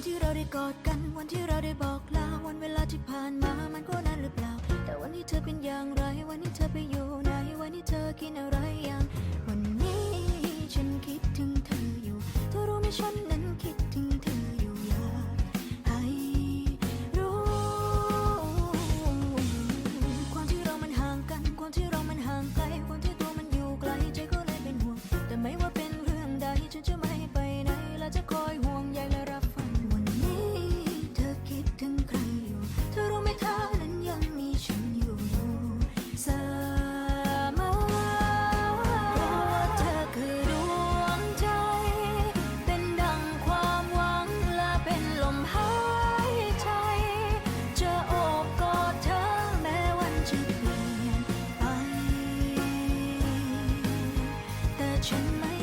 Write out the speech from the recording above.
นที่เราได้กอดกัน วันที่เราได้บอกลา วันเวลาที่ผ่านมา มันก็นานหรือเปล่า แต่วันนี้เธอเป็นอย่างไร วันนี้เธอไปอยู่ไหน วันนี้เธอกินอะไรอย่าง วันนี้ฉันคิดถึงเธออยู่ เธอรู้ไหมฉันนั้นคิดถึงเธออยู่อยากให้รู้ ความที่เรามันห่างกัน ความที่เรามันห่างไกล ความที่ 却没。